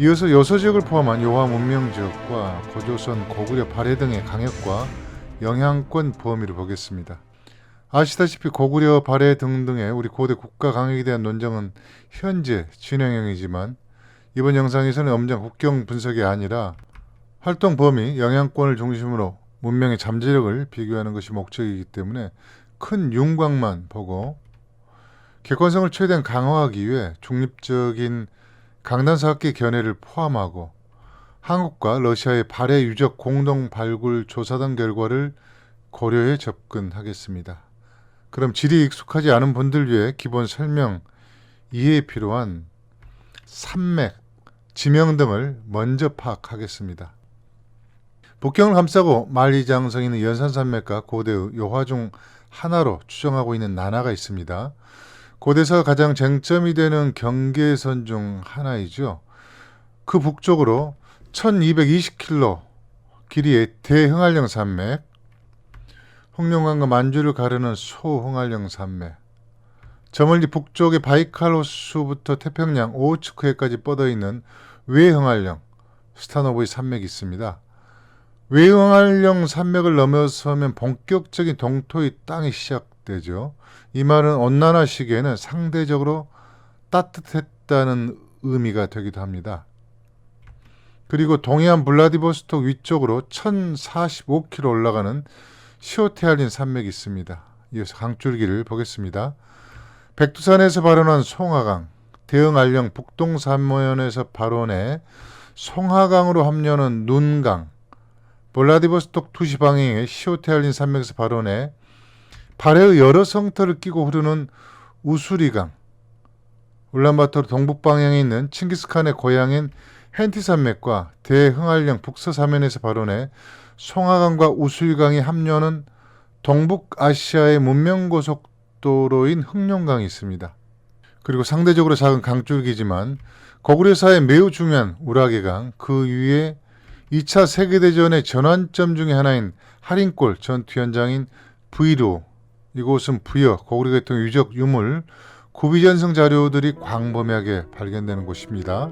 이어서 여서 지역을 포함한 요하 문명 지역과 고조선 고구려 발해 등의 강역과 영향권 범위를 보겠습니다. 아시다시피 고구려 발해 등등의 우리 고대 국가 강역에 대한 논쟁은 현재 진행형이지만 이번 영상에서는 엄정 국경 분석이 아니라 활동 범위, 영향권을 중심으로 문명의 잠재력을 비교하는 것이 목적이기 때문에 큰 윤곽만 보고 객관성을 최대한 강화하기 위해 중립적인 강단사학계 견해를 포함하고 한국과 러시아의 발해 유적 공동 발굴 조사단 결과를 고려해 접근하겠습니다. 그럼 지리 익숙하지 않은 분들 위해 기본 설명, 이해에 필요한 산맥, 지명 등을 먼저 파악하겠습니다. 북경을 감싸고 만리장성에 있는 연산산맥과 고대의 요화 중 하나로 추정하고 있는 나나가 있습니다. 고대에서 가장 쟁점이 되는 경계선 중 하나이죠. 그 북쪽으로 1220km 길이의 대흥알령 산맥, 홍룡강과 만주를 가르는 소흥알령 산맥, 저 멀리 북쪽의 바이칼 호수부터 태평양 오호츠크해까지 뻗어 있는 외흥알령 스타노브의 산맥이 있습니다. 외흥알령 산맥을 넘어서면 본격적인 동토의 땅이 시작 되죠. 이 말은 온난화 시기에는 상대적으로 따뜻했다는 의미가 되기도 합니다. 그리고 동해안 블라디보스톡 위쪽으로 1045km 올라가는 시오테알린 산맥이 있습니다. 이어서 강줄기를 보겠습니다. 백두산에서 발원한 송하강, 대흥알령 북동산모연에서 발원해 송하강으로 합류하는 눈강, 볼라디보스톡 투시 방향의 시오테알린 산맥에서 발원해 발해의 여러 성터를 끼고 흐르는 우수리강, 울란바토르 동북 방향에 있는 칭기스칸의 고향인 hen티산맥과 대흥알령 북서 사면에서 발원해 송하강과 우수리강이 합류하는 동북아시아의 문명고속도로인 흑룡강이 있습니다. 그리고 상대적으로 작은 강줄기지만 고구려사의 매우 중요한 우라게강 그 위에 2차 세계대전의 전환점 중의 하나인 할인골 전투 현장인 브이로 이곳은 부여 고구려 계통 유적 유물 구비전승 자료들이 광범위하게 발견되는 곳입니다.